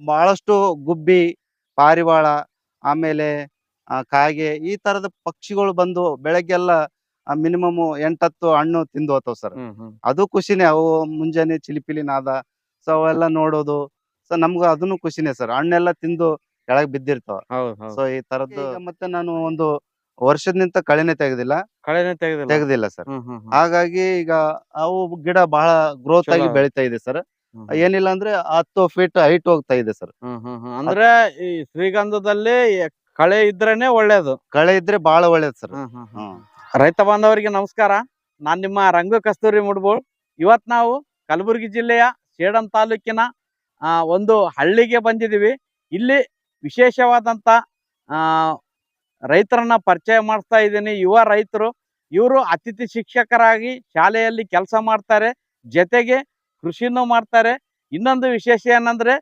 ಬಹಳಷ್ಟು ಗುಬ್ಬಿ ಪಾರಿವಾಳ ಆಮೇಲೆ ಆ, ಕಾಗೆ ಈ ತರದ ಪಕ್ಷಿಗಳು ಬಂದು ಬೆಳಗ್ಗೆಲ್ಲ ಮಿನಿಮಮ್ ಎಂಟತ್ತು ಹಣ್ಣು ತಿಂದು ಹೋಗ್ತಾವ್ ಸರ್. ಅದು ಖುಷಿನೇ ಅವು ಮುಂಜಾನೆ ಚಿಲಿಪಿಲಿ ನಾದ ಸೊ ಅವೆಲ್ಲ ನೋಡೋದು ಸೊ ನಮ್ಗ ಅದನ್ನು ಖುಷಿನೇ ಸರ್. ಹಣ್ಣೆಲ್ಲ ತಿಂದು ಕೆಳಗ್ ಬಿದ್ದಿರ್ತಾವ. ಸೊ ಈ ತರದ್ದು ಮತ್ತೆ ನಾನು ಒಂದು ವರ್ಷದಿಂದ ಕಳೆನೆ ತೆಗೆದಿಲ್ಲ. ಕಳೆನೆ ತೆಗೆದಿಲ್ಲ. ತೆಗೆದಿಲ್ಲ ಸರ್. ಹಾಗಾಗಿ ಈಗ ಅವು ಗಿಡ ಬಹಳ ಗ್ರೋತ್ ಆಗಿ. ಬೆಳಿತಾ ಇದೆ ಸರ್. ಏನಿಲ್ಲ ಅಂದ್ರೆ ಹತ್ತು ಫೀಟ್ ಹೈಟ್ ಹೋಗ್ತಾ ಇದೆ ಸರ್. ಅಂದ್ರೆ ಈ ಶ್ರೀಗಂಧದಲ್ಲಿ ಕಳೆ ಇದ್ರೇನೆ ಒಳ್ಳೇದು. ಕಳೆ ಇದ್ರೆ ಬಹಳ ಒಳ್ಳೇದು ಸರ್. ರೈತ ಬಾಂಧವರಿಗೆ ನಮಸ್ಕಾರ. ನಾನ್ ನಿಮ್ಮ ರಂಗ ಕಸ್ತೂರಿ ಮುಡ್ಬೋಳ್. ಇವತ್ ನಾವು ಕಲಬುರಗಿ ಜಿಲ್ಲೆಯ ಸೇಡಂ ತಾಲೂಕಿನ ಒಂದು ಹಳ್ಳಿಗೆ ಬಂದಿದೀವಿ. ಇಲ್ಲಿ ವಿಶೇಷವಾದಂತ ಆ ರೈತರನ್ನ ಪರಿಚಯ ಮಾಡ್ತಾ ಇದ್ದೀನಿ. ಯುವ ರೈತರು ಇವರು ಅತಿಥಿ ಶಿಕ್ಷಕರಾಗಿ ಶಾಲೆಯಲ್ಲಿ ಕೆಲಸ ಮಾಡ್ತಾರೆ. ಜೊತೆಗೆ ಕೃಷಿನೂ ಮಾಡ್ತಾರೆ. ಇನ್ನೊಂದು ವಿಶೇಷ ಏನಂದ್ರೆ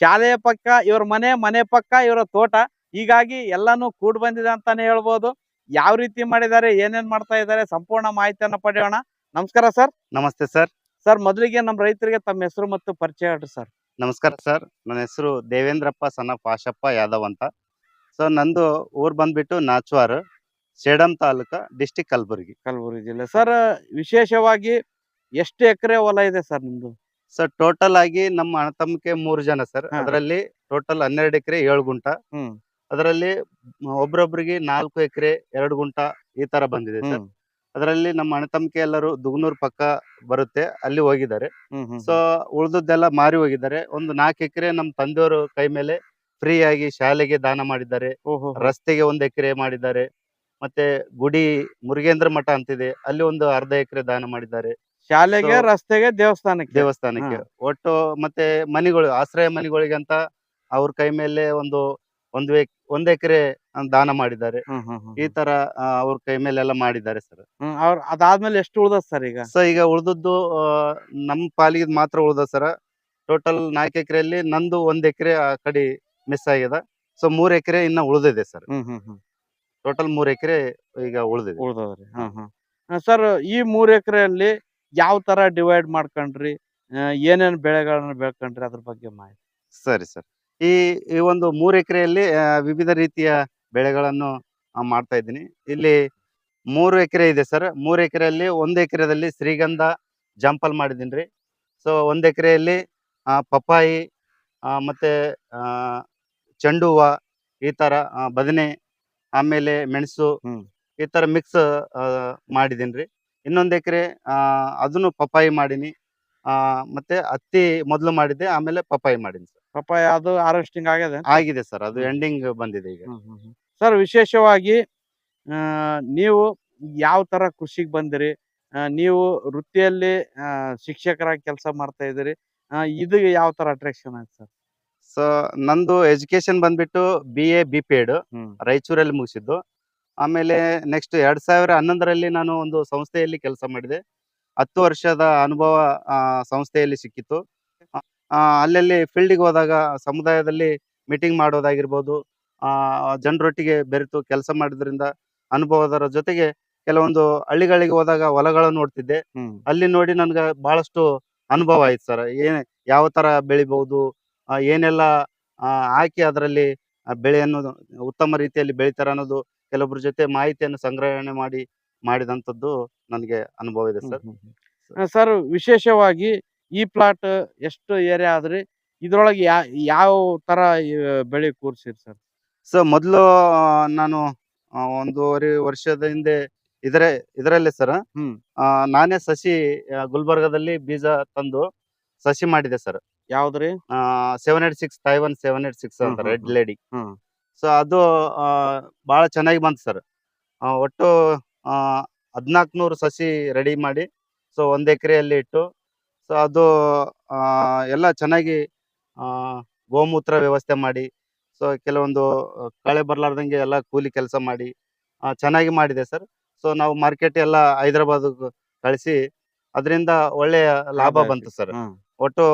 ಶಾಲೆಯ ಪಕ್ಕ ಇವ್ರ ಮನೆ ಮನೆ ಪಕ್ಕ ಇವರ ತೋಟ ಹೀಗಾಗಿ ಎಲ್ಲಾನು ಕೂಡ್ ಬಂದಿದೆ ಅಂತಾನೆ ಹೇಳ್ಬೋದು. ಯಾವ ರೀತಿ ಮಾಡಿದ್ದಾರೆ ಏನೇನ್ ಮಾಡ್ತಾ ಇದ್ದಾರೆ ಸಂಪೂರ್ಣ ಮಾಹಿತಿಯನ್ನ ಪಡೆಯೋಣ. ನಮಸ್ಕಾರ ಸರ್. ನಮಸ್ತೆ ಸರ್. ಸರ್ ಮೊದಲಿಗೆ ನಮ್ಮ ರೈತರಿಗೆ ತಮ್ಮ ಹೆಸರು ಮತ್ತು ಪರಿಚಯ ಹೇಳ್ರಿ ಸರ್. ನಮಸ್ಕಾರ ಸರ್. ನನ್ನ ಹೆಸರು ದೇವೇಂದ್ರಪ್ಪ ಸಣ್ಣ ಪಾಶಪ್ಪ ಯಾದವ್ ಅಂತ. ಸೊ ನಂದು ಊರ್ ಬಂದ್ಬಿಟ್ಟು ನಾಚ್ವಾರ್ ಸೇಡಂ ತಾಲೂಕ ಡಿಸ್ಟಿಕ್ ಕಲಬುರಗಿ. ಕಲಬುರಗಿ ಜಿಲ್ಲೆ. ಸರ್ ವಿಶೇಷವಾಗಿ ಎಷ್ಟು ಎಕರೆ ಹೊಲ ಇದೆ ಸರ್ ನಿಮ್ದು? ಸರ್ ಟೋಟಲ್ ಆಗಿ ನಮ್ಮ ಅಣ್ಣತಮ್ಮಕ್ಕೆ ಮೂರು ಜನ ಸರ್. ಹಾ. ಅದರಲ್ಲಿ ಟೋಟಲ್ ಹನ್ನೆರಡು ಎಕರೆ ಏಳು ಗುಂಟ. ಹ್ಮ್. ಅದರಲ್ಲಿ ಒಬ್ರೊಬ್ರಿಗೆ ನಾಲ್ಕು ಎಕರೆ ಎರಡು ಗುಂಟ ಈ ತರ ಬಂದಿದೆ ಸರ್. ಹ್ಮ್. ಅದರಲ್ಲಿ ನಮ್ಮ ಅಣತಮ್ಮಕ್ಕೆ ಎಲ್ಲರೂ ದುಗ್ನೂರ್ ಪಕ್ಕ ಬರುತ್ತೆ ಅಲ್ಲಿ ಹೋಗಿದ್ದಾರೆ. ಹ್ಮ್ ಹ್ಮ್ ಸೊ ಉಳ್ದದ್ದೆಲ್ಲ ಮಾರಿ ಹೋಗಿದ್ದಾರೆ. ಒಂದು ನಾಲ್ಕು ಎಕರೆ ನಮ್ಮ ತಂದೆಯವರು ಕೈ ಮೇಲೆ ಫ್ರೀ ಆಗಿ ಶಾಲೆಗೆ ದಾನ ಮಾಡಿದ್ದಾರೆ. ಓಹೋ. ರಸ್ತೆಗೆ ಒಂದು ಎಕರೆ ಮಾಡಿದ್ದಾರೆ. ಮತ್ತೆ ಗುಡಿ ಮುರುಗೇಂದ್ರ ಮಠ ಅಂತಿದೆ. ಅಲ್ಲಿ ಒಂದು ಅರ್ಧ ಎಕರೆ ದಾನ ಮಾಡಿದ್ದಾರೆ. ಶಾಲೆಗೆ So- ರಸ್ತೆಗೆ ದೇವಸ್ಥಾನಕ್ಕೆ. ದೇವಸ್ಥಾನಕ್ಕೆ. ಒಟ್ಟು ಮತ್ತೆ ಮನೆಗಳು ಆಶ್ರಯ ಮನೆಗಳಿಗೆ ಅಂತ ಅವ್ರ ಕೈ ಮೇಲೆ ಒಂದು ಒಂದು ಎಕ್- ಒಂದ್ ಎಕರೆ ದಾನ ಮಾಡಿದ್ದಾರೆ. ಹ್ಮ್ ಹ್ಮ್ ಹ್ಮ್ ಈ ತರ ಆ, ಅವ್ರ ಕೈ ಮೇಲೆ ಎಲ್ಲ ಮಾಡಿದ್ದಾರೆ ಸರ್ ಹ್ಮ್ ಅವ್ರ ಅದಾದ್ಮೇಲೆ ಎಷ್ಟು ಉಳ್ದದ್ ಸರ್ ಈಗ? ಸೊ ಈಗ ಉಳ್ದದ್ದು ಆ, ನಮ್ ಪಾಲಿಗೆ ಮಾತ್ರ ಉಳ್ದ ಸರ್ ಟೋಟಲ್ ನಾಲ್ಕು ಎಕರೆಯಲ್ಲಿ ನಂದು ಒಂದ್ ಎಕರೆ ಆ ಕಡೆ ಮಿಸ್ ಆಗಿದೆ. ಸೊ ಮೂರ್ ಎಕರೆ ಇನ್ನ ಉಳ್ದಿದೆ ಸರ್ ಹ್ಮ್ ಹ್ಮ್ ಹ್ಮ್. ಟೋಟಲ್ ಮೂರ್ ಎಕರೆ ಈಗ ಉಳ್ದಿದೆ. ಉಳ್ದವ್ರಿ ಹ್ಮ್ ಹ್ಮ್. ಸರ್ ಈ ಮೂರ್ ಎಕರೆಯಲ್ಲಿ ಯಾವ ತರ ಡಿವೈಡ್ ಮಾಡ್ಕೊಂಡ್ರಿ ಏನೇನು ಬೆಳೆಗಳನ್ನ ಬೆಳ್ಕೊಂಡ್ರಿ ಅದ್ರ ಬಗ್ಗೆ ಮಾಹಿತಿ. ಸರಿ ಸರ್. ಈ ಈ ಒಂದು ಮೂರು ಎಕರೆಯಲ್ಲಿ ವಿವಿಧ ರೀತಿಯ ಬೆಳೆಗಳನ್ನು ಮಾಡ್ತಾ ಇದ್ದೀನಿ. ಇಲ್ಲಿ ಮೂರು ಎಕರೆ ಇದೆ ಸರ್. ಮೂರು ಎಕರೆಯಲ್ಲಿ ಒಂದು ಎಕರೆದಲ್ಲಿ ಶ್ರೀಗಂಧ ಜಂಪಲ್ ಮಾಡಿದ್ದೀನಿ ರೀ. ಸೊ ಒಂದು ಎಕರೆಯಲ್ಲಿ ಪಪ್ಪಾಯಿ ಮತ್ತು ಚೆಂಡು ಹೂವ ಈ ತರ ಬದನೆ ಆಮೇಲೆ ಮೆಣಸು ಈ ತರ ಮಿಕ್ಸ್ ಮಾಡಿದ್ದೀನಿ ರೀ. ಇನ್ನೊಂದು ಎಕರೆ ಅದನ್ನು ಪಪ್ಪಾಯಿ ಮಾಡೀನಿ. ಆ, ಮತ್ತೆ ಹತ್ತಿ ಮೊದಲು ಮಾಡಿದ್ದೆ ಆಮೇಲೆ ಪಪ್ಪಾಯಿ ಮಾಡೀನಿ ಸರ್. ಪಪ್ಪಾಯ ಅದು ಹಾರ್ವೆಸ್ಟಿಂಗ್ ಆಗಿದೆ ಆಗಿದೆ ಸರ್ ಅದು ಎಂಡಿಂಗ್ ಬಂದಿದೆ ಈಗ. ಸರ್ ವಿಶೇಷವಾಗಿ ನೀವು ಯಾವ ತರ ಕೃಷಿಗೆ ಬಂದಿರಿ? ನೀವು ವೃತ್ತಿಯಲ್ಲಿ ಶಿಕ್ಷಕರಾಗಿ ಕೆಲಸ ಮಾಡ್ತಾ ಇದ್ದೀರಿ. ಇದು ಯಾವ ತರ ಅಟ್ರಾಕ್ಷನ್ ಆಯ್ತು ಸರ್? ಸೊ ನಂದು ಎಜುಕೇಶನ್ ಬಂದ್ಬಿಟ್ಟು B A B P Ed ರಾಯಚೂರಲ್ಲಿ ಮುಗಿಸಿದ್ದು. ಆಮೇಲೆ ನೆಕ್ಸ್ಟ್ ಎರಡ್ ಸಾವಿರ ಹನ್ನೊಂದರಲ್ಲಿ ನಾನು ಒಂದು ಸಂಸ್ಥೆಯಲ್ಲಿ ಕೆಲಸ ಮಾಡಿದೆ. ಹತ್ತು ವರ್ಷದ ಅನುಭವ ಆ, ಸಂಸ್ಥೆಯಲ್ಲಿ ಸಿಕ್ಕಿತ್ತು. ಅಲ್ಲಲ್ಲಿ ಫೀಲ್ಡಿಗೆ ಹೋದಾಗ ಸಮುದಾಯದಲ್ಲಿ ಮೀಟಿಂಗ್ ಮಾಡೋದಾಗಿರ್ಬೋದು ಆ, ಜನರೊಟ್ಟಿಗೆ ಬೆರೆತು ಕೆಲಸ ಮಾಡೋದ್ರಿಂದ ಅನುಭವದರ ಜೊತೆಗೆ ಕೆಲವೊಂದು ಹಳ್ಳಿಗಳಿಗೆ ಹೋದಾಗ ಹೊಲಗಳನ್ನು ನೋಡ್ತಿದ್ದೆ. ಅಲ್ಲಿ ನೋಡಿ ನನ್ಗೆ ಬಹಳಷ್ಟು ಅನುಭವ ಆಯ್ತು ಸರ್. ಏನ್ ಯಾವ ತರ ಬೆಳಿಬಹುದು ಏನೆಲ್ಲ ಹಾಕಿ ಅದರಲ್ಲಿ ಬೆಳೆಯನ್ನು ಉತ್ತಮ ರೀತಿಯಲ್ಲಿ ಬೆಳಿತಾರ ಅನ್ನೋದು ಕೆಲವೊಬ್ಬರ ಜೊತೆ ಮಾಹಿತಿಯನ್ನು ಸಂಗ್ರಹಣೆ ಮಾಡಿ ಮಾಡಿದಂಥದ್ದು ನನಗೆ ಅನುಭವ ಇದೆ ಸರ್. ಸರ್. ವಿಶೇಷವಾಗಿ ಈ ಪ್ಲಾಟ್ ಎಷ್ಟು ಏರಿಯಾ ಆದ್ರಿ? ಇದ್ರೊಳಗೆ ಯಾವ ತರ ಬೆಳೆ ಕೂರ್ಸಿರಿ ಸರ್? ಸರ್ ಮೊದಲು ನಾನು ಒಂದೂವರೆ ವರ್ಷದ ಹಿಂದೆ ಇದರ ಇದರಲ್ಲೇ ಸರ್. ನಾನೇ ಸಸಿ ಗುಲ್ಬರ್ಗದಲ್ಲಿ ಬೀಜ ತಂದು ಸಸಿ ಮಾಡಿದೆ sir. ಯಾವ್ದ್ರಿ? Seven eight six Taiwan seven eight six ಅಂತ ರೆಡ್ ಲೇಡಿ. ಸೊ ಅದು ಬಹಳ ಚೆನ್ನಾಗಿ ಬಂತು ಸರ್. ಒಟ್ಟು ಹದಿನಾಲ್ಕುನೂರು ಸಸಿ ರೆಡಿ ಮಾಡಿ ಸೊ ಒಂದ್ ಎಕರೆಯಲ್ಲಿ ಇಟ್ಟು ಸೊ ಅದು ಆ, ಎಲ್ಲ ಚೆನ್ನಾಗಿ ಆ, ಗೋಮೂತ್ರ ವ್ಯವಸ್ಥೆ ಮಾಡಿ ಸೊ ಕೆಲವೊಂದು ಕಳೆ ಬರಲಾರ್ದಂಗೆ ಎಲ್ಲ ಕೂಲಿ ಕೆಲಸ ಮಾಡಿ ಚೆನ್ನಾಗಿ ಮಾಡಿದೆ ಸರ್. ಸೊ ನಾವು ಮಾರ್ಕೆಟ್ ಎಲ್ಲ ಹೈದರಾಬಾದ್ ಕಳಿಸಿ ಅದರಿಂದ ಒಳ್ಳೆಯ ಲಾಭ ಬಂತು ಸರ್. ಒಟ್ಟು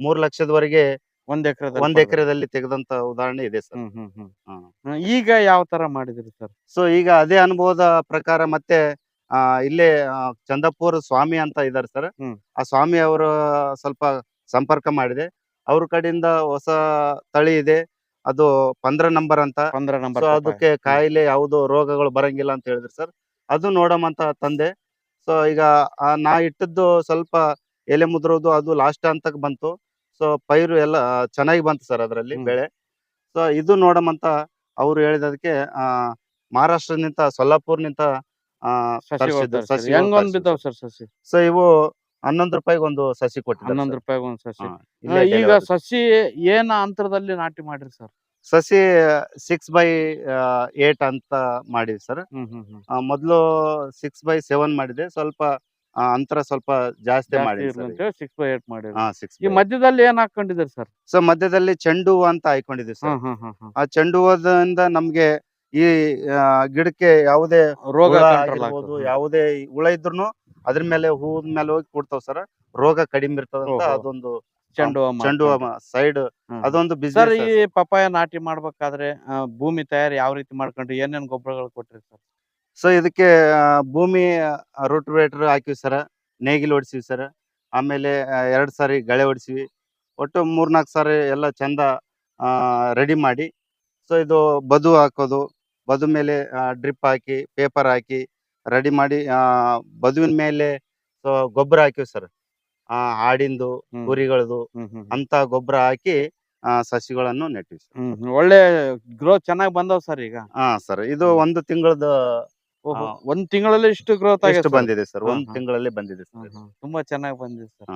ಮೂರು ಲಕ್ಷದವರೆಗೆ ಒಂದ್ ಎಕರೆ ಒಂದ್ ಎಕರೆದಲ್ಲಿ ತೆಗೆದಂತ ಉದಾಹರಣೆ ಇದೆ ಸರ್. ಹ್ಮ್ ಹ್ಮ್ ಹ್ಮ್. ಹ್ಮ್. ಹ್ಮ್. ಈಗ ಯಾವ ತರ ಮಾಡಿದ್ರಿ ಸರ್? ಸೊ ಈಗ ಅದೇ ಅನುಭವದ ಪ್ರಕಾರ ಮತ್ತೆ ಆ ಇಲ್ಲೇ ಚಂದಪುರ್ ಸ್ವಾಮಿ ಅಂತ ಇದಾರೆ ಸರ್. ಹ್ಮ್. ಆ ಸ್ವಾಮಿ ಅವರ ಸ್ವಲ್ಪ ಸಂಪರ್ಕ ಮಾಡಿದೆ. ಅವ್ರ ಕಡೆಯಿಂದ ಹೊಸ ತಳಿ ಇದೆ. ಅದು ಪಂದ್ರ ನಂಬರ್ ಅಂತ. ಪಂದ್ರ ನಂಬರ್ ಸೊ ಅದಕ್ಕೆ ಕಾಯಿಲೆ ಯಾವುದು ರೋಗಗಳು ಬರಂಗಿಲ್ಲ ಅಂತ ಹೇಳಿದ್ರಿ ಸರ್. ಅದು ನೋಡಮಂತ ತಂದೆ. ಸೊ ಈಗ ಆ ನಾ ಇಟ್ಟದ್ದು ಸ್ವಲ್ಪ ಎಲೆ ಮುದ್ರೋದು ಅದು ಲಾಸ್ಟ್ ಹಂತಕ್ ಬಂತು. ಸೊ ಪೈರು ಎಲ್ಲ ಚೆನ್ನಾಗಿ ಬಂತು ಸರ್ ಅದರಲ್ಲಿ ಬೆಳೆ. ಸೊ ಇದು ನೋಡಮಂತ ಅವ್ರು ಹೇಳಿದದಕ್ಕೆ ಆ ಮಹಾರಾಷ್ಟ್ರದಿಂದ ಸೊಲ್ಲಾಪುರ್ನಿಂದ ಸಸಿ ಸೊ ಇವು ಹನ್ನೊಂದು ರೂಪಾಯಿಗೆ ಒಂದು ಸಸಿ ಕೊಟ್ಟಿದ್ದಾರೆ ಹನ್ನೊಂದು ರೂಪಾಯಿಗೆ ರೂಪಾಯಿ ಒಂದ್ ಸಸಿ. ಈಗ ಸಸಿ ಏನ ಅಂತರದಲ್ಲಿ ನಾಟಿ ಮಾಡ್ರಿ ಸರ್? ಸಸಿ ಸಿಕ್ಸ್ ಬೈ ಏಟ್ ಅಂತ ಮಾಡಿದ್ವಿ ಸರ್. ಮೊದ್ಲು ಸಿಕ್ಸ್ ಬೈ ಸೆವೆನ್ ಮಾಡಿದೆ. ಸ್ವಲ್ಪ ಆ, ಅಂತರ ಸ್ವಲ್ಪ ಜಾಸ್ತಿ ಮಾಡಿ ಸಿಕ್ಸ್ ಬೈ ಏಟ್ ಈ ಮಧ್ಯದಲ್ಲಿ ಏನ್ ಹಾಕೊಂಡಿದ್ರಿ ಸರ್? ಸರ್ ಮಧ್ಯದಲ್ಲಿ ಚೆಂಡು ಹೂವು ಅಂತ ಹಾಕೊಂಡಿದ್ವಿ ಸರ್. ಆ ಚೆಂಡು ಹೂವದಿಂದ ನಮ್ಗೆ ಈ ಗಿಡಕ್ಕೆ ಯಾವುದೇ ರೋಗ ಯಾವುದೇ ಹುಳ ಇದ್ರು ಅದ್ರ ಮೇಲೆ ಹೂವಿನ ಮೇಲೆ ಹೋಗಿ ಕೊಡ್ತಾವ್ ಸರ್. ರೋಗ ಕಡಿಮೆ ಇರ್ತದಂತ. ಅದೊಂದು ಚೆಂಡು ಹೂವ ಚೆಂಡು ಸೈಡ್. ಅದೊಂದು ಬಿಸ್ನೆಸ್ ಈ ಪಪ್ಪಾಯ ನಾಟಿ ಮಾಡ್ಬೇಕಾದ್ರೆ ಭೂಮಿ ತಯಾರಿ ಯಾವ ರೀತಿ ಮಾಡ್ಕೊಂಡ್ರಿ? ಏನೇನ್ ಗೊಬ್ಬರಗಳು ಕೊಟ್ರಿ ಸರ್? ಸೊ ಇದಕ್ಕೆ ಭೂಮಿ ರೋಟೋವೇಟರ್ ಹಾಕಿವಿ ಸರ್ ನೇಗಿಲು ಹೊಡ್ಸಿವಿ ಸರ್ ಆಮೇಲೆ ಎರಡು ಸಾರಿ ಗಳೆ ಹೊಡ್ಸಿವಿ ಒಟ್ಟು ಮೂರ್ನಾಲ್ಕು ಸಾರಿ ಎಲ್ಲ ಚಂದ ರೆಡಿ ಮಾಡಿ. ಸೊ ಇದು ಬದು ಹಾಕೋದು. ಬದು ಮೇಲೆ ಡ್ರಿಪ್ ಹಾಕಿ ಪೇಪರ್ ಹಾಕಿ ರೆಡಿ ಮಾಡಿ ಬದುವಿನ ಮೇಲೆ ಸೊ ಗೊಬ್ಬರ ಹಾಕಿವಿ ಸರ್ ಆಡಿಂದು ಹ್ಮ್. ಕುರಿಗಳದು ಅಂತ ಗೊಬ್ಬರ ಹಾಕಿ ಸಸಿಗಳನ್ನು ನೆಟ್ಟಿವಿ. ಒಳ್ಳೆ ಗ್ರೋತ್ ಚೆನ್ನಾಗಿ ಬಂದವ್ ಸರ್ ಈಗ. ಹಾ ಸರ್ ಇದು ಒಂದು ತಿಂಗಳದ. ಒಂದ್ ತಿಂಗಳಲ್ಲಿ ಇಷ್ಟು ಗ್ರೋತ್ ಆಗಿದೆ ಎಷ್ಟು ಬಂದಿದೆ ಸರ್ ಒಂದ್ ತಿಂಗಳಲ್ಲಿ ಬಂದಿದೆ ಸರ್ ತುಂಬಾ ಚೆನ್ನಾಗಿ ಬಂದಿದೆ ಸರ್.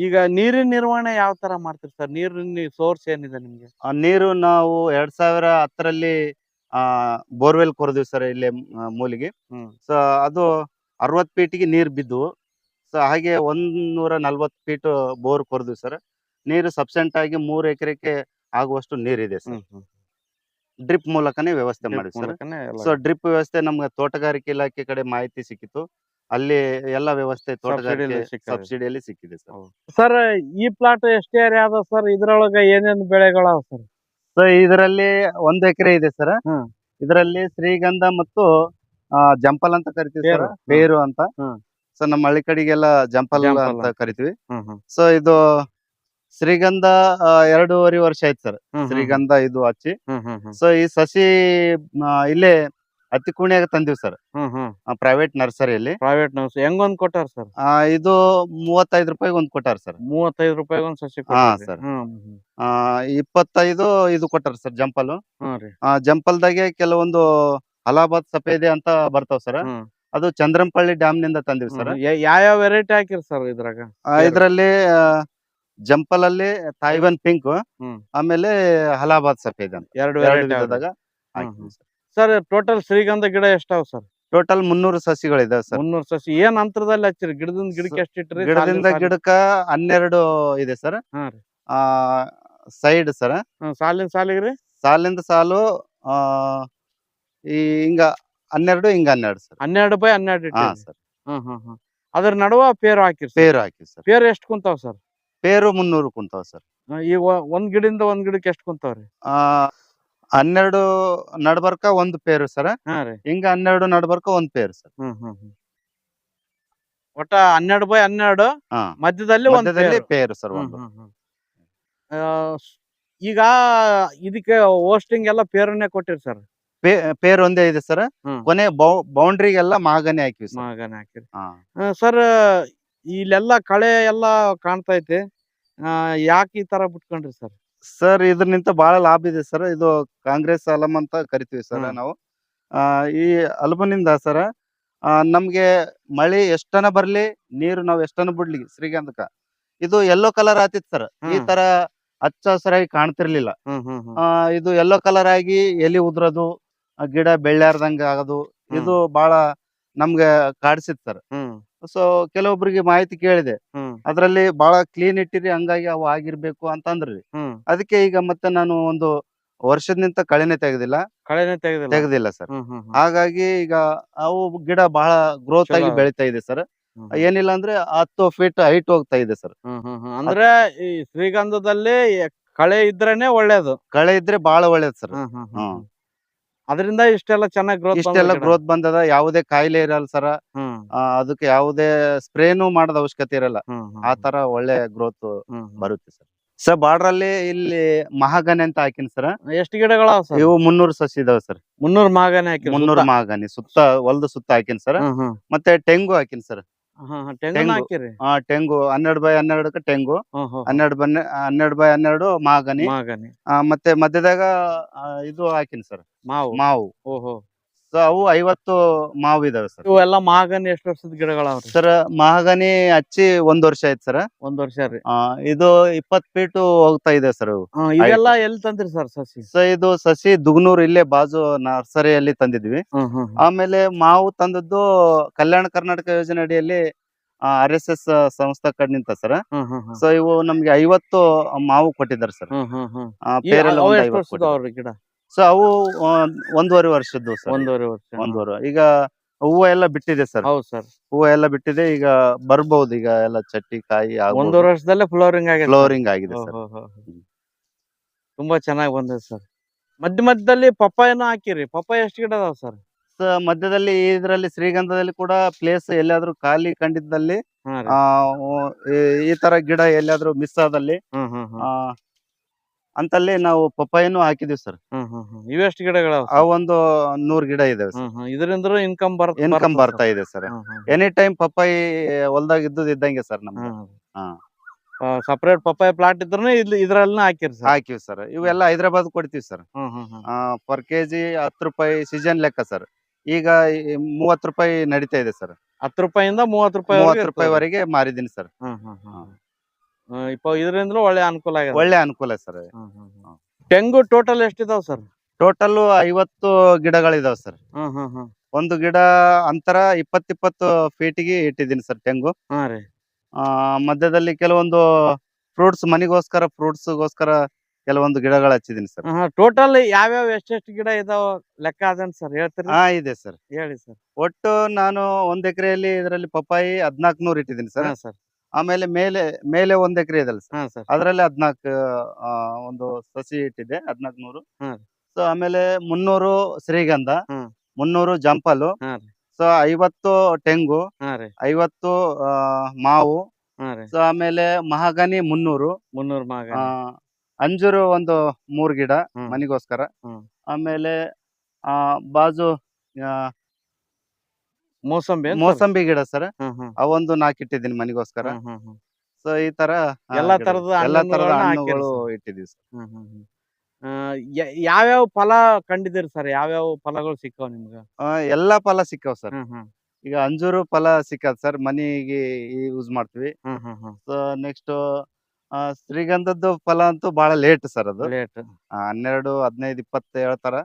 ಈಗ ನೀರಿನ ನಿರ್ವಹಣೆ ಯಾವ ತರ ಮಾಡ್ತೀರಿ ಸರ್ ನೀರಿನ ಸೋರ್ಸ್ ಏನಿದೆ ನಿಮ್ಗೆ? ನೀರು ನಾವು ಎರಡ್ ಸಾವಿರ ಹತ್ತರಲ್ಲಿ ಆ ಬೋರ್ವೆಲ್ ಕೊರೆದಿವಿ ಸರ್ ಇಲ್ಲಿ ಮೂಲಿಗೆ. ಸೊ ಅದು ಅರವತ್ ಫೀಟಿಗೆ ನೀರು ಬಿದ್ದು ಸೊ ಹಾಗೆ ಒಂದ್ ನೂರ ನಲ್ವತ್ ಫೀಟ್ ಬೋರ್ ಕೊರೆದಿವಿ ಸರ್ ನೀರು ಸಬ್ಸೆಂಟ್ ಆಗಿ ಮೂರ್ ಎಕರೆಗೆ ಆಗುವಷ್ಟು ನೀರಿದೆ ಸರ್. ಡ್ರಿಪ್ ಮೂಲಕನೇ ವ್ಯವಸ್ಥೆ ಮಾಡಿ ಸರ್ ಸೊ ಡ್ರಿಪ್ ವ್ಯವಸ್ಥೆ ನಮ್ಗೆ ತೋಟಗಾರಿಕೆ ಇಲಾಖೆ ಕಡೆ ಮಾಹಿತಿ ಸಿಕ್ಕಿತ್ತು. ಅಲ್ಲಿ ಎಲ್ಲ ವ್ಯವಸ್ಥೆ ತೋಟಗಾರಿಕೆ ಸಬ್ಸಿಡಿಯಲ್ಲಿ ಸಿಕ್ಕಿದೆ ಸರ್. ಸರ್ ಈ ಪ್ಲಾಟ್ ಎಷ್ಟು ಏರಿಯಾ ಅದ ಸರ್? ಇದ್ರೊಳಗ ಏನೇನು ಬೆಳೆಗಳವ ಸರ್? ಸೊ ಇದರಲ್ಲಿ ಒಂದು ಎಕರೆ ಇದೆ ಸರ್. ಇದರಲ್ಲಿ ಶ್ರೀಗಂಧ ಮತ್ತು ಆ, ಜಂಪಲ್ ಅಂತ ಕರಿತೀವಿ ಸರ್. ಬೇರು ಅಂತ. ಸೊ ನಮ್ಮ ಹಳ್ಳಿ ಕಡೆಗೆಲ್ಲ ಜಂಪಲ್ ಅಂತ. ಕರಿತೀವಿ. ಸೊ ಇದು ಶ್ರೀಗಂಧ ಎರಡೂವರೆ ವರ್ಷ ಆಯ್ತು ಸರ್. ಶ್ರೀಗಂಧ ಇದು ಹಚ್ಚಿ ಸೊ ಈ ಸಸಿ ಇಲ್ಲೇ ಹತ್ತಿ ಕುಣಿಯಾಗ ತಂದಿವಿ ಸರ್. ನರ್ಸರಿ ಪ್ರೈವೇಟ್ ನರ್ಸರಿಯಲ್ಲಿ ಪ್ರೈವೇಟ್ ನೌಸ್ ಹೆಂಗೊಂದ್ ಕೊಟ್ಟಾರ ಸರ್? ಇದು ಮೂವತ್ತೈದು ರೂಪಾಯಿಗೆ ಒಂದ್ ಕೊಟ್ಟಾರ ಸರ್. ಮೂವತ್ತೈದು ರೂಪಾಯಿ ಒಂದ್ ಸಸಿ ಹಾ, ಆ, ಇಪ್ಪತ್ತೈದು ಇದು ಕೊಟ್ಟಾರ ಸರ್ ಜಂಪಲ್ ಜಂಪಲ್ದಾಗೆ ಕೆಲವೊಂದು ಅಲಹಾಬಾದ್ ಸಫೇದೆ ಅಂತ ಬರ್ತಾವ ಸರ್. ಅದು ಚಂದ್ರಂಪಳ್ಳಿ ಡ್ಯಾಮ್ನಿಂದ ತಂದಿವಿ ಸರ್. ಯಾವ ಯಾವ ವೆರೈಟಿ ಹಾಕಿರ್ ಸರ್ ಇದ್ರಾಗ? ಇದರಲ್ಲಿ ಜಂಪಲ್ ಅಲ್ಲಿ ತಾಯ್ವನ್ ಪಿಂಕ್ ಆಮೇಲೆ ಹಲಾಬಾದ್ ಸಫೇದ್ ಅಂತ. ಎರಡು ಎರಡು ವಿಧದಾಗ. ಸರ್. ಟೋಟಲ್ ಶ್ರೀಗಂಧ ಗಿಡ ಎಷ್ಟಾವ್ ಸರ್? ಟೋಟಲ್ ಮುನ್ನೂರು ಸಸಿಗಳಿದಾವೆ ಸರ್. ಮುನ್ನೂರ್ ಸಸಿ. ಏನ್ ಅಂತರದಲ್ಲಿ ಹಚ್ಚಿರಿ? ಗಿಡದಿಂದ ಗಿಡಕ್ಕೆ ಎಷ್ಟ್ ಇಟ್ರಿ? ಗಿಡದಿಂದ ಗಿಡಕ್ಕ ಹನ್ನೆರಡು ಇದೆ ಸರ್. ಹಾ ರೀ. ಆ ಸೈಡ್ ಸರ್. ಹ್ಮ್, ಸಾಲಿನ ಸಾಲಿಗೆ ರೀ? ಸಾಲಿಂದ ಸಾಲು ಆ ಈ ಹಿಂಗ ಹನ್ನೆರಡು ಹಿಂಗ ಹನ್ನೆರಡು ಸರ್. ಹನ್ನೆರಡು ಬೈ ಹನ್ನೆರಡು ಹಾ ಇಟ್ಟಿರಿ. ಸರ್. ಹ್ಮ್ ಹ್ಮ್ ಹ್ಮ್. ಅದ್ರ ನಡುವ ಪೇರು ಹಾಕಿರಿ ಪೇರು ಹಾಕಿ ಸರ್. ಪೇರು ಎಷ್ಟ್ ಕುಂತಾವ್ ಸರ್? ಪೇರು ಮುನ್ನೂರು ಕುಂತಾವ ಸರ್. ಈಗ ಒ- ಒಂದ್ ಗಿಡದಿಂದ ಒಂದ್ ಗಿಡಕ್ಕೆ ಎಷ್ಟು ಕುಂತಾವ್ರಿ? ಆ ಹನ್ನೆರಡು ನಡ್ಬರ್ಕ ಒಂದ್ ಪೇರು ಸರ್. ಹಾ ರೀ. ಹಿಂಗ ಹನ್ನೆರಡು ನಡ್ಬರ್ಕ ಒಂದ್ ಪೇರು ಸರ್. ಹ್ಮ್ ಹ್ಮ್ ಹ್ಮ್. ಒಟ್ಟ ಹನ್ನೆರಡು ಬೈ ಹನ್ನೆರಡು ಹಾ. ಮಧ್ಯದಲ್ಲಿ ಒಂದ್ ಮಧ್ಯದಲ್ಲಿ ಪೇರು. ಪೇರು ಸರ್ ಹ್ಮ್ ಒಂದು. ಹ್ಮ್ ಹ್ಮ್. ಆ, ಸ್- ಈಗ ಇದಕ್ಕೆ ಹೋಸ್ಟಿಂಗ್ ಎಲ್ಲ ಪೇರನ್ನೇ ಕೊಟ್ಟಿರಿ ಸರ್. ಪೇ- ಪೇರು ಒಂದೇ ಇದೆ ಸರ್. ಹ್ಮ್. ಕೊನೆ ಬೌಂಡ್ರಿಗೆಲ್ಲ ಮಾಗನೆ ಹಾಕಿವಿ ಸರ್. ಮಗನ ಹಾಕಿರಿ. ಹಾ. ಸರ್ ಇಲ್ಲೆಲ್ಲ ಕಳೆ ಎಲ್ಲ ಕಾಣ್ತೈತಿ. ಯಾಕೆ ಈ ತರ ಬಿಟ್ಕೊಂಡ್ರಿ ಸರ್? ಸರ್ ಇದ್ರಿಂದ ಬಹಳ ಲಾಭ ಇದೆ ಸರ್. ಇದು ಕಾಂಗ್ರೆಸ್ ಅಲಮ್ ಅಂತ ಕರಿತೀವಿ ಸರ್ ಹ್ಮ್. ನಾವು. ಆ, ಈ ಅಲಮನಿಂದ ಸರ್ ನಮ್ಗೆ ಮಳೆ ಎಷ್ಟನ ಬರ್ಲಿ ನೀರು ನಾವ್ ಎಷ್ಟನ ಬಿಡ್ಲಿ ಶ್ರೀಗಂಧಕ? ಇದು ಎಲ್ಲೋ ಕಲರ್ ಆತಿತ್ ಸರ್. ಈ ಹ್ಮ್. ತರ ಹಚ್ಚ ಹಸಿರಾಗಿ ಕಾಣ್ತಿರ್ಲಿಲ್ಲ. ಹ್ಮ್ ಹ್ಮ್ ಹ್ಮ್. ಆ, ಇದು ಎಲ್ಲೋ ಕಲರ್ ಆಗಿ ಎಲಿ ಉದ್ರದು ಆ, ಗಿಡ ಬೆಳ್ಳ್ಯಾರ್ದಂಗ ಆಗೋದು ಇದು ಬಹಳ ನಮ್ಗೆ ಕಾಡ್ಸಿತ್ ಸರ್. ಹ್ಮ್. ಸೊ ಕೆಲವೊಬ್ರಿಗೆ ಮಾಹಿತಿ ಕೇಳಿದೆ. ಅದರಲ್ಲಿ ಅದ್ರಲ್ಲಿ ಬಹಳ ಕ್ಲೀನ್ ಇಟ್ಟಿರಿ ಹಂಗಾಗಿ ಅವು ಆಗಿರ್ಬೇಕು ಅಂತಂದ್ರಿ. ಹ್ಮ್. ಅದಕ್ಕೆ ಈಗ ಮತ್ತೆ ನಾನು ಒಂದು ವರ್ಷದಿಂದ ಕಳೆನೆ ತೆಗೆದಿಲ್ಲ. ಕಳೆನೆ ತೆಗೆದಿಲ್ಲ. ತೆಗೆದಿಲ್ಲ ಸರ್. ಹ್ಮ್ ಹ್ಮ್ ಹ್ಮ್. ಹಾಗಾಗಿ ಈಗ ಅವು ಗಿಡ ಬಹಳ ಗ್ರೋತ್ ಆಗಿ ಚಲೋ. ಬೆಳಿತಾ ಇದೆ ಸರ್. ಹ್ಮ್ ಏನಿಲ್ಲ ಅಂದ್ರೆ ಹತ್ತು ಫೀಟ್ ಹೈಟ್ ಹೋಗ್ತಾ ಇದೆ ಸರ್. ಹ್ಮ್ ಹ್ಮ್ ಹ್ಮ್. ಅಂದ್ರೆ ಈ ಶ್ರೀಗಂಧದಲ್ಲಿ ಕಳೆ ಇದ್ರೇನೆ ಒಳ್ಳೇದು. ಕಳೆ ಇದ್ರೆ ಬಹಳ ಒಳ್ಳೇದು ಸರ್. ಹ್ಮ್ ಹ್ಮ್ ಹ್ಮ್. ಹ್ಮ್. ಅದರಿಂದ ಇಷ್ಟೆಲ್ಲ ಚೆನ್ನಾಗಿ ಗ್ರೋತ್ ಇಷ್ಟೆಲ್ಲ ಗ್ರೋತ್ ಬಂದದ ಯಾವುದೇ ಕಾಯಿಲೆ ಇರಲ್ಲ ಸರ. ಅದಕ್ಕೆ ಯಾವುದೇ ಸ್ಪ್ರೇನು ಮಾಡದ ಅವಶ್ಯಕತೆ ಇರಲ್ಲ. ಆ ತರ ಒಳ್ಳೆ ಗ್ರೋತ್. ಬರುತ್ತೆ ಸರ್. ಸರ್ ಬಾರ್ಡರ್ ಅಲ್ಲಿ ಇಲ್ಲಿ ಮಹಾಗನಿ ಅಂತ ಹಾಕಿನ ಸರ್. ಎಷ್ಟು ಗಿಡಗಳ ಇವು ಮುನ್ನೂರು ಸಸಿ ಇದಾವೆ ಸರ್. ಮುನ್ನೂರು ಮಹಾಗನೆ ಹಾಕಿ ಮುನ್ನೂರು ಮಹಾಗನಿ ಸುತ್ತ ಹೊಲದ ಸುತ್ತ ಹಾಕಿನಿ ಸರ್. ಮತ್ತೆ ತೆಂಗು ಹಾಕಿನಿ ಸರ್. ತೆಂಗು. ಹಾಕಿರಿ ಆ ಟೆಂಗು ಹನ್ನೆರಡು ಬೈ ಹನ್ನೆರಡಕ್ಕೆ ಟೆಂಗು ಹನ್ನೆರಡು ಬನ್ನೆ ಹನ್ನೆರಡು ಬೈ ಹನ್ನೆರಡು ಮಾಗನಿ ಮಾಗನೆ ಆ, ಮತ್ತೆ ಮಧ್ಯದಾಗ ಆ, ಇದು ಹಾಕಿನಿ ಸರ್. ಮಾವು. ಮಾವು. ಓಹೋ. ಸೊ ಅವು ಐವತ್ತು ಮಾವು ಇದಾವೆ ಸರ್ ಇವೆಲ್ಲ ಮಹಾಗನಿ ಎಷ್ಟು ವರ್ಷದ ಗಿಡಗಳ ಸರ್ ಮಹಾಗನಿ ಹಚ್ಚಿ ಒಂದ್ ವರ್ಷ ಆಯ್ತು ಸರ್ ಒಂದ್ ವರ್ಷ ರೀ. ಇದು ಇಪ್ಪತ್ ಫೀಟ್ ಹೋಗ್ತಾ ಇದೆ ಸರ್ ಹ್ಮ್, ಇವೆಲ್ಲ ಎಲ್ಲಿ ತಂದ್ರಿ ಸರ್ ಸಸಿ? ಸೊ ಇದು ಸಸಿ ದುಗ್ನೂರ್ ಇಲ್ಲೇ ಬಾಜು ನರ್ಸರಿಯಲ್ಲಿ ತಂದಿದ್ವಿ. ಹ್ಮ್ ಹ್ಮ್ ಹ್ಮ್. ಆಮೇಲೆ ಮಾವು ತಂದದ್ದು ಕಲ್ಯಾಣ ಕರ್ನಾಟಕ ಯೋಜನೆ ಅಡಿಯಲ್ಲಿ ಆರ್ ಎಸ್ ಎಸ್ ಸಂಸ್ಥಾ ಕಡೆನಿಂದ ಸರ್ ಹ್ಮ್ ಹ್ಮ್ ಹ್ಮ್. ಸೊ ಇವು ನಮ್ಗೆ ಐವತ್ತು ಮಾವು ಕೊಟ್ಟಿದ್ದಾರೆ ಸರ್ ಹ್ಮ್ ಹ್ಮ್ ಹ್ಮ್. ಆ, ಈ- ಪೇರೆಲ್ಲ ಅವು ಎಷ್ಟು ಐವತ್ತು ವರ್ಷದ ಕೊಟ್ಟಿದ್ದಾರೆ. ಗಿಡ? ಸೊ ಅವು ಒಂದ್- ಒಂದೂವರೆ ವರ್ಷದ್ದು ಸರ್ ಒಂದೂವರೆ ವರ್ಷ ಒಂದೂವರೆ ಈಗ ಹೂವು ಎಲ್ಲ ಬಿಟ್ಟಿದೆ ಸರ್ ಹೌದು ಸರ್ ಹೂವು ಎಲ್ಲ ಬಿಟ್ಟಿದೆ ಈಗ ಬರ್ಬಹುದು ಈಗ ಎಲ್ಲ ಚಟ್ಟಿ ಕಾಯಿ ಒಂದೂವರೆ ವರ್ಷದಲ್ಲೇ ಫ್ಲೋರಿಂಗ್ ಆಗಿದೆ ಫ್ಲೋರಿಂಗ್ ಆಗಿದೆ ಸರ್. ತುಂಬಾ ಚೆನ್ನಾಗಿ ಬಂದಿದೆ ಸರ್ ಮಧ್ಯ ಮಧ್ಯದಲ್ಲಿ ಪಪ್ಪಾಯನು ಹಾಕಿರಿ. ಪಪ್ಪಾಯ ಎಷ್ಟು ಗಿಡ ಅದಾವ ಸರ್ ಮಧ್ಯದಲ್ಲಿ ಇದರಲ್ಲಿ ಶ್ರೀಗಂಧದಲ್ಲಿ ಕೂಡ ಪ್ಲೇಸ್ ಎಲ್ಲಾದ್ರೂ ಖಾಲಿ ಕಂಡಿದ್ದಲ್ಲಿ ಈ- ತರ ಗಿಡ ಎಲ್ಲಾದ್ರೂ ಮಿಸ್ ಆದಲ್ಲಿ ಅಂತಲ್ಲಿ ನಾವು ಪಪ್ಪಾಯನ್ನು ಹಾಕಿದೀವಿ ಸರ್. ಹ್ಮ್ ಹ್ಮ್ ಹ್ಮ್. ಇವೆಷ್ಟು ಗಿಡಗಳ ಆ ಒಂದು ನೂರ್ ಗಿಡ ಇದಾವೆ ಹ್ಮ್ ಹ್ಮ್. ಇದರಿಂದ ಇನ್ಕಮ್ ಬರ್ ಇನ್ಕಮ್ ಬರ್ತಾ ಇದೆ ಸರ್. ಎನಿ ಟೈಮ್ ಪಪ್ಪಾಯಿ ಹೊಲ್ದಾಗ ಇದ್ದದ್ ಇದ್ದಂಗೆ ಸರ್ ನಮ್ಗೆ ಹಾ. ಸಪರೇಟ್ ಪಪ್ಪಾಯ ಪ್ಲಾಟ್ ಇದ್ರು ಇಲ್ಲಿ ಇದ್ರಲ್ಲ ಹಾಕಿರಿ ಸರ್. ಹಾಕಿವಿ ಸರ್. ಇವೆಲ್ಲ ಹೈದರಾಬಾದ್ ಕೊಡ್ತೀವಿ ಸರ್. ಹ್ಮ್ ಹ್ಮ್ ಹ್ಮ್. ಪರ್ ಕೆಜಿ ಹತ್ತು ರೂಪಾಯಿ ಸೀಸನ್ ಲೆಕ್ಕ ಸರ್. ಈಗ ಮೂವತ್ತು ರೂಪಾಯಿ ನಡೀತಾ ಇದೆ ಸರ್. ಹತ್ತು ರೂಪಾಯಿಂದ ಮೂವತ್ತು ರೂಪಾಯಿ ಮೂವತ್ತು ರೂಪಾಯಿವರೆಗೆ ಮಾರಿದೀನಿ ಸರ್. ಹ್ಮ್ ಹ್ಮ್ ಹ್ಮ್, ಇಪ್ಪ ಇದರಿಂದಲೂ ಒಳ್ಳೆ ಅನುಕೂಲ ಆಗಿದೆ. ಒಳ್ಳೆ ಅನುಕೂಲ ಸರ್. ತೆಂಗು ಟೋಟಲ್ ಎಷ್ಟಿದಾವ್ ಸರ್? ಟೋಟಲ್ ಐವತ್ತು ಗಿಡಗಳಿದಾವೆ ಸರ್. ಒಂದು ಗಿಡ ಅಂತರ ಇಪ್ಪತ್ತಿಪ್ಪತ್ತು ಫೀಟಿಗೆ ಇಟ್ಟಿದ್ದೀನಿ ಸರ್ ತೆಂಗು. ಆ, ಮಧ್ಯದಲ್ಲಿ ಕೆಲವೊಂದು ಫ್ರೂಟ್ಸ್ ಮನಿಗೋಸ್ಕರ ಫ್ರೂಟ್ಸ್ ಗೋಸ್ಕರ ಕೆಲವೊಂದು ಗಿಡಗಳು ಹಚ್ಚಿದೀನಿ ಸರ್. ಟೋಟಲ್ ಯಾವ್ಯಾವ ಎಷ್ಟೆಷ್ಟು ಗಿಡ ಇದಾವ ಲೆಕ್ಕ ಅದೇನ್ ಸರ್ ಹೇಳ್ತೀರಿ? ಹಾ ಇದೆ ಸರ್. ಹೇಳಿ ಸರ್. ಒಟ್ಟು ನಾನು ಒಂದ್ ಎಕರೆಯಲ್ಲಿ ಇದರಲ್ಲಿ ಪಪ್ಪಾಯಿ ಹದ್ನಾಲ್ಕು ನೂರು ಇಟ್ಟಿದ್ದೀನಿ ಸರ್. ಸರ್. ಆಮೇಲೆ ಮೇಲೆ ಮೇಲೆ ಒಂದ್ ಎಕರೆ ಇದೆ ಸರ್. ಹಾ ಸರ್. ಅದರಲ್ಲಿ ಹದ್ನಾಲ್ಕು ಒಂದು ಸಸಿ ಇಟ್ಟಿದೆ ಹದ್ನಾಲ್ಕು ನೂರು. ಸೊ ಆಮೇಲೆ ಮುನ್ನೂರು ಶ್ರೀಗಂಧ. ಮುನ್ನೂರು ಜಂಪಲು ಹಾ ರೀ. ಸೊ ಐವತ್ತು ತೆಂಗು ಹಾ ರೀ. ಐವತ್ತು ಆ, ಮಾವು ಹಾ ರೀ. ಸೊ ಆಮೇಲೆ ಮಹಾಗನಿ ಮುನ್ನೂರು ಮುನ್ನೂರು ಮಗ ಆ, ಅಂಜೂರು ಒಂದು ಮೂರ್ ಗಿಡ ಮನೆಗೋಸ್ಕರ ಮನಿಗೋಸ್ಕರ. ಹ್ಮ್. ಆಮೇಲೆ ಆ ಬಾಜು ಆ, ಮೋಸಂಬಿ ಮೋಸಂಬಿ ಗಿಡ ಸರ್. ಅವೊಂದು ನಾಕ್ ಇಟ್ಟಿದ್ದೀನಿ ಮನಿಗೋಸ್ಕರ. ಸೊ ಈ ತರ ಎಲ್ಲಾ ತರದ ಎಲ್ಲಾ ತರದ ಹಣ್ಣುಗಳು ಇಟ್ಟಿದೀವಿ ಸರ್. ಯಾವ್ಯಾವ ಫಲ ಕಂಡಿದ್ದೀರಿ ಸರ್? ಯಾವ್ಯಾವ ಫಲಗಳು ಸಿಕ್ಕವ ನಿಮ್ಗ? ಎಲ್ಲಾ ಫಲ ಸಿಕ್ಕವ್ ಸರ್. ಈಗ ಅಂಜೂರು ಫಲ ಸಿಕ್ಕದ್ ಸರ್ ಮನಿಗೆ ಯೂಸ್ ಮಾಡ್ತೀವಿ. ಸೊ ನೆಕ್ಸ್ಟ್ ಶ್ರೀಗಂಧದ್ದು ಫಲ ಅಂತೂ ಬಹಳ ಲೇಟ್ ಸರ್ ಅದು. ಲೇಟ್. ಹನ್ನೆರಡು ಹದಿನೈದು ಇಪ್ಪತ್ತು ಹೇಳ್ತಾರ.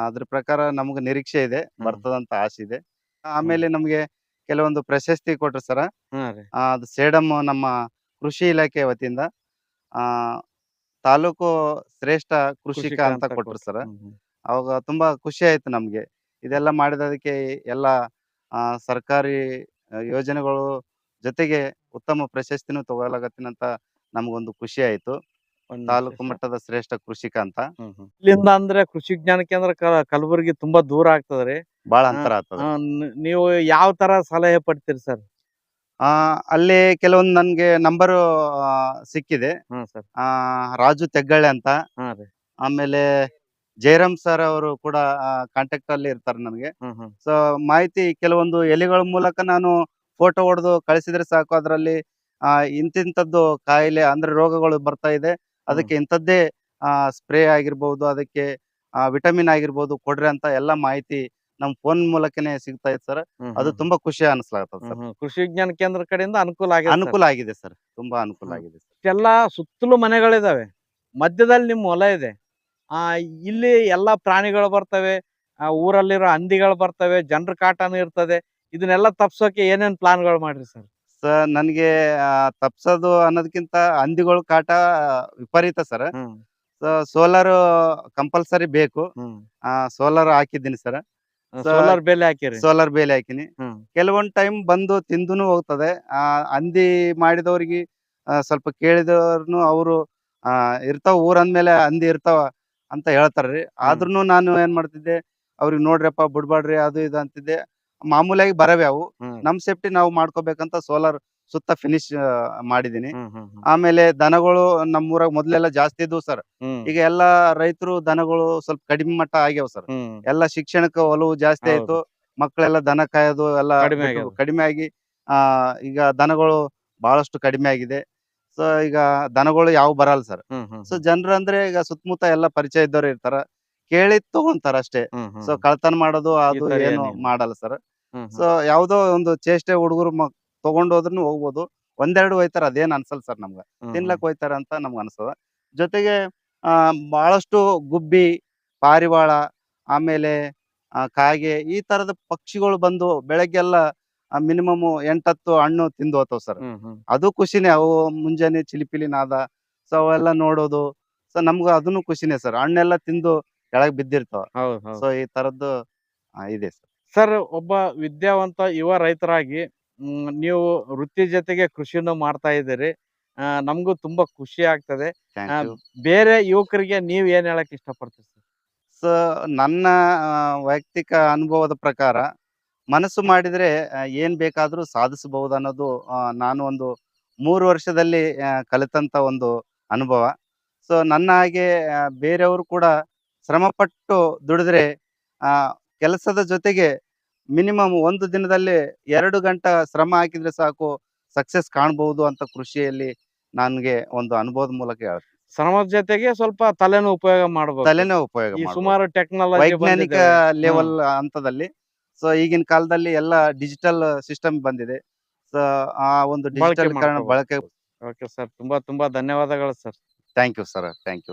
ಅದ್ರ ಪ್ರಕಾರ ನಮ್ಗೆ ನಿರೀಕ್ಷೆ ಇದೆ. ಬರ್ತದಂತ ಆಸೆ ಇದೆ. ಆಮೇಲೆ ನಮ್ಗೆ ಕೆಲವೊಂದು ಪ್ರಶಸ್ತಿ ಕೊಟ್ರು ಸರ್. ಅದು ಸೇಡಮ್ ನಮ್ಮ ಕೃಷಿ ಇಲಾಖೆ ವತಿಯಿಂದ ಆ ತಾಲೂಕು ಶ್ರೇಷ್ಠ ಕೃಷಿಕ ಅಂತ ಕೊಟ್ರು ಸರ್. ಅವಾಗ ತುಂಬಾ ಖುಷಿ ಆಯ್ತು ನಮ್ಗೆ. ಇದೆಲ್ಲ ಮಾಡಿದದಕ್ಕೆ ಎಲ್ಲ ಆ, ಸರ್ಕಾರಿ ಯೋಜನೆಗಳು ಜೊತೆಗೆ ಉತ್ತಮ ಪ್ರಶಸ್ತಿನೂ ತಗೊಳಕತ್ತೀನಂತ ನಮಗೊಂದು ಖುಷಿ ಆಯ್ತು. ಒಂದ್ ತಾಲೂಕು ಮಟ್ಟದ ಶ್ರೇಷ್ಠ ಕೃಷಿಕ ಅಂತ. ಇಲ್ಲಿಂದ ಅಂದ್ರೆ ಕೃಷಿ ವಿಜ್ಞಾನ ಕೇಂದ್ರ ಕಲಬುರ್ಗಿ ಕಲಬುರಗಿ ತುಂಬಾ ದೂರ ಆಗ್ತದ್ರಿ ಬಹಳ ಹಾ, ಅಂತರ ಆಗ್ತದೆ ಆ, ನ್- ನೀವು ಯಾವ ತರ ಸಲಹೆ ಪಡ್ತೀರಿ ಸರ್? ಆ ಅಲ್ಲಿ ಕೆಲವೊಂದು ನನ್ಗೆ ನಂಬರ್ ಸಿಕ್ಕಿದೆ. ಹಾ ಸರ್. ಆ ರಾಜು ತೆಗ್ಗಳೆ ಅಂತ. ಹಾ ರೀ. ಆಮೇಲೆ ಜಯರಾಮ್ ಸರ್ ಅವರು ಕೂಡ ಕಾಂಟ್ಯಾಕ್ಟ್ ಅಲ್ಲಿ ಇರ್ತಾರೆ ನನಗೆ. ಸೊ ಮಾಹಿತಿ ಕೆಲವೊಂದು ಎಲೆಗಳ ಮೂಲಕ ನಾನು ಫೋಟೋ ಹೊಡೆದು ಕಳಿಸಿದ್ರೆ ಸಾಕು. ಅದರಲ್ಲಿ ಆ ಇಂತಿಂತದ್ದು ಕಾಯಿಲೆ ಅಂದ್ರೆ ರೋಗಗಳು ಬರ್ತಾ ಇದೆ. ಅದಕ್ಕೆ ಇಂಥದ್ದೇ ಸ್ಪ್ರೇ ಆಗಿರ್ಬೋದು ಅದಕ್ಕೆ ವಿಟಮಿನ್ ಆಗಿರ್ಬೋದು ಕೊಡ್ರಿ ಅಂತ ಎಲ್ಲ ಮಾಹಿತಿ ನಮ್ ಫೋನ್ ಮೂಲಕನೇ ಸಿಗ್ತಾ ಇದೆ ಸರ್. ಅದು ತುಂಬಾ ಖುಷಿ ಅನಿಸ್ಲಾಗ್ತದೆ ಸರ್. ಕೃಷಿ ವಿಜ್ಞಾನ ಕೇಂದ್ರ ಕಡೆಯಿಂದ ಅನುಕೂಲ ಆಗಿದೆ ಅನುಕೂಲ ಆಗಿದೆ ಸರ್. ತುಂಬಾ ಅನುಕೂಲ. ಆಗಿದೆ ಎಲ್ಲಾ ಸುತ್ತಲೂ ಮನೆಗಳಿದಾವೆ. ಮಧ್ಯದಲ್ಲಿ ನಿಮ್ ಹೊಲ ಇದೆ. ಆ ಇಲ್ಲಿ ಎಲ್ಲಾ ಪ್ರಾಣಿಗಳು ಬರ್ತವೆ. ಆ ಊರಲ್ಲಿರೋ ಹಂದಿಗಳು ಬರ್ತವೆ. ಜನರ ಕಾಟನೂ ಇರ್ತದೆ. ಇದನ್ನೆಲ್ಲ ತಪ್ಸೋಕೆ ಏನೇನ್ ಪ್ಲಾನ್ಗಳು ಮಾಡ್ರಿ ಸರ್? ಸರ್ ನನಗೆ ತಪ್ಸೋದು ಅನ್ನೋದಕ್ಕಿಂತ ಹಂದಿಗಳು ಕಾಟ ವಿಪರೀತ ಸರ್. ಸೋಲಾರ್ ಕಂಪಲ್ಸರಿ ಬೇಕು. ಆ ಸೋಲಾರ್ ಹಾಕಿದ್ದೀನಿ ಸರ್. ಸೋಲಾರ್ ಬೇಲಿ ಹಾಕಿರಿ. ಸೋಲಾರ್ ಬೇಲಿ ಹಾಕಿನಿ. ಹ್ಮ್. ಕೆಲವೊಂದ್ ಟೈಮ್ ಬಂದು ತಿಂದುನು ಹೋಗ್ತದೆ. ಆ ಹಂದಿ ಮಾಡಿದವ್ರಿಗೆ ಆ, ಸ್ವಲ್ಪ ಕೇಳಿದವ್ರು ಅವರು ಆ ಇರ್ತಾವ ಊರ್ ಅಂದ್ಮೇಲೆ ಹಂದಿ ಇರ್ತಾವ ಅಂತ ಹೇಳ್ತಾರ್ರಿ. ಆದ್ರೂ ನಾನು ಏನ್ ಮಾಡ್ತಿದ್ದೆ ಅವ್ರಿಗೆ ನೋಡ್ರಪ್ಪ ಬಿಡ್ಬಾಡ್ರಿ ಅದು ಇದು ಅಂತಿದ್ದೆ. ಮಾಮೂಲಾಗಿ ಬರವೆ ಅವು. ಹ್ಮ್. ನಮ್ ಸೇಫ್ಟಿ ನಾವು ಮಾಡ್ಕೋಬೇಕಂತ ಸೋಲಾರ್ ಸುತ್ತ ಫಿನಿಶ್ ಮಾಡಿದೀನಿ. ಆಮೇಲೆ ದನಗಳು ನಮ್ಮೂರಾಗ ಮೊದ್ಲೆಲ್ಲ ಜಾಸ್ತಿ ಇದ್ವು ಸರ್. ಈಗ ಎಲ್ಲಾ ರೈತರು ದನಗಳು ಸ್ವಲ್ಪ ಕಡಿಮೆ ಮಟ್ಟ ಆಗ್ಯಾವ ಸರ್. ಎಲ್ಲಾ ಶಿಕ್ಷಣಕ್ಕೆ ಒಲವು ಜಾಸ್ತಿ. ಆಯ್ತು. ಮಕ್ಕಳೆಲ್ಲ ದನ ಕಾಯೋದು ಎಲ್ಲ ಕಡಿಮೆ ಆಗಿ ಆ ಈಗ ದನಗಳು ಬಹಳಷ್ಟು ಕಡಿಮೆ ಆಗಿದೆ. ಸೊ ಈಗ ದನಗಳು ಯಾವ ಬರಲ್ಲ ಸರ್. ಸೊ ಜನರು ಅಂದ್ರೆ ಈಗ ಸುತ್ತಮುತ್ತ ಎಲ್ಲ ಪರಿಚಯ ಇದ್ದವ್ರು ಇರ್ತಾರ. ಕೇಳಿ ತಗೊಂತಾರ ಅಷ್ಟೇ. ಸೊ ಕಳ್ತನ ಮಾಡೋದು ಅದು ಏನು. ಮಾಡಲ್ಲ ಸರ್. ಸೊ ಯಾವ್ದೋ ಒಂದು ಚೇಷ್ಟೆ ಹುಡುಗರು ತಗೊಂಡ್ ಹೋದ್ರೂ ಹೋಗ್ಬೋದು. ಒಂದೆರಡು ಹೋಯ್ತಾರ ಅದೇನ್ ಅನ್ಸಲ್ ಸರ್ ನಮ್ಗ. ತಿನ್ಲಕ್ ಹೋಯ್ತಾರ ಅಂತ ನಮ್ಗೆ ಅನ್ಸದ. ಜೊತೆಗೆ ಆ ಬಹಳಷ್ಟು ಗುಬ್ಬಿ ಪಾರಿವಾಳ ಆಮೇಲೆ ಕಾಗೆ ಈ ತರದ ಪಕ್ಷಿಗಳು ಬಂದು ಬೆಳಗ್ಗೆಲ್ಲ ಮಿನಿಮಮ್ ಎಂಟತ್ತು ಹಣ್ಣು ತಿಂದು ಹೋತಾವ ಸರ್. ಅದು ಖುಷಿನೇ ಅವು ಮುಂಜಾನೆ ಚಿಲಿಪಿಲಿ ನಾದ ಸೊ ಅವೆಲ್ಲ ನೋಡೋದು. ಸೊ ನಮ್ಗೆ ಅದನ್ನು ಖುಷಿನೇ ಸರ್. ಹಣ್ಣೆಲ್ಲ ತಿಂದು ಕೆಳಗ್ ಬಿದ್ದಿರ್ತಾವ. ಸೊ ಈ ತರದ್ದು ಇದೆ ಸರ್. ಸರ್ ಒಬ್ಬ ವಿದ್ಯಾವಂತ ಯುವ ರೈತರಾಗಿ ನೀವು ವೃತ್ತಿ ಜೊತೆಗೆ ಕೃಷಿನೂ ಮಾಡ್ತಾ ಇದ್ದೀರಿ. ಆ, ನಮಗೂ ತುಂಬಾ ಖುಷಿ ಆಗ್ತದೆ. ಬೇರೆ ಯುವಕರಿಗೆ ನೀವ್ ಏನ್ ಹೇಳಕ್ ಇಷ್ಟಪಡ್ತೀರಿ ಸರ್? ಸೊ ನನ್ನ ವೈಯಕ್ತಿಕ ಅನುಭವದ ಪ್ರಕಾರ ಮನಸ್ಸು ಮಾಡಿದ್ರೆ ಏನ್ ಬೇಕಾದ್ರೂ ಸಾಧಿಸಬಹುದು ಅನ್ನೋದು ನಾನು ಒಂದು ಮೂರು ವರ್ಷದಲ್ಲಿ ಕಲಿತಂತ ಒಂದು ಅನುಭವ. ಸೊ ನನ್ನ ಹಾಗೆ ಬೇರೆಯವರು ಕೂಡ ಶ್ರಮಪಟ್ಟು ದುಡಿದ್ರೆ ಆ ಕೆಲಸದ ಜೊತೆಗೆ ಮಿನಿಮಮ್ ಒಂದು ದಿನದಲ್ಲಿ ಎರಡು ಗಂಟೆ ಶ್ರಮ ಹಾಕಿದ್ರೆ ಸಾಕು ಸಕ್ಸಸ್ ಕಾಣಬಹುದು ಅಂತ ಕೃಷಿಯಲ್ಲಿ ನನಗೆ ಒಂದು ಅನುಭವದ ಮೂಲಕ ಹೇಳ್ತೀನಿ ಶ್ರಮದ ಜೊತೆಗೆ ಸ್ವಲ್ಪ ತಲೆನೂ ಉಪಯೋಗ ಮಾಡಬಹುದು ತಲೆನೇ ಉಪಯೋಗ ಈ ಮಾಡ್ಬೋದು. ಸುಮಾರು ಟೆಕ್ನಾಲಜಿ ವೈಜ್ಞಾನಿಕ ಲೆವೆಲ್ ಹಂತದಲ್ಲಿ. ಸೊ ಈಗಿನ ಕಾಲದಲ್ಲಿ ಎಲ್ಲ ಡಿಜಿಟಲ್ ಸಿಸ್ಟಮ್ ಬಂದಿದೆ. ಸೊ ಆ ಒಂದು ಬಳಕೆ ಡಿಜಿಟಲ್ ಮಾಡ್ಕೋಬೋದು. ಬಳಕೆ ಓಕೆ ಸರ್ ತುಂಬಾ ತುಂಬಾ ಧನ್ಯವಾದಗಳು sir. Thank you sir thank you